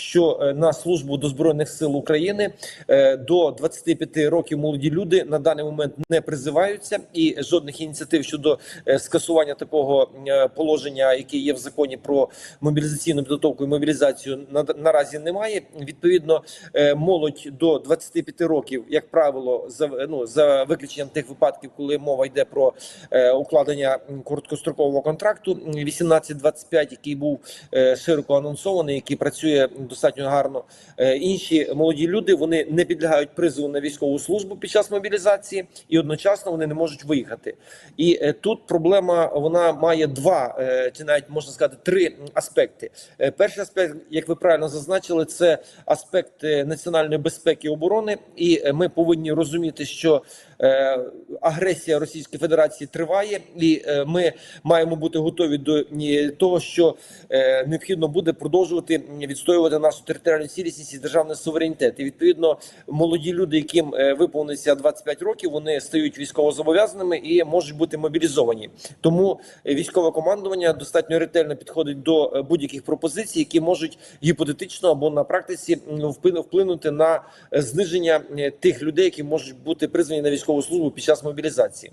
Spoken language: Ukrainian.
much. Що е, на службу до збройних сил України е, до 25 років молоді люди на даний момент не призиваються, і жодних ініціатив щодо е, скасування такого положення, яке є в законі про мобілізаційну підготовку і мобілізацію, на- наразі немає. Відповідно, молодь до 25 років, як правило, за ну за виключенням тих випадків, коли мова йде про укладення короткострокового контракту м, 18-25, який був широко анонсований, який працює достатньо гарно. Е, інші молоді люди вони не підлягають призову на військову службу під час мобілізації, і одночасно вони не можуть виїхати. І е, тут проблема вона має два е, чи навіть можна сказати три аспекти. Перший аспект, як ви правильно зазначили, це аспект національної безпеки і оборони, і ми повинні розуміти, що агресія Російської Федерації триває, і е, ми маємо бути готові до е, того, що е, необхідно буде продовжувати відстоювати нашу територіальну цілісність і державний суверенітет. І відповідно молоді люди, яким е, виповниться 25 років, вони стають військовозобов'язаними і можуть бути мобілізовані. Тому е, військове командування достатньо ретельно підходить до е, будь-яких пропозицій, які можуть гіпотетично або на практиці вплинути на е, зниження е, тих людей, які можуть бути призвані на військову службу під час мобілізації.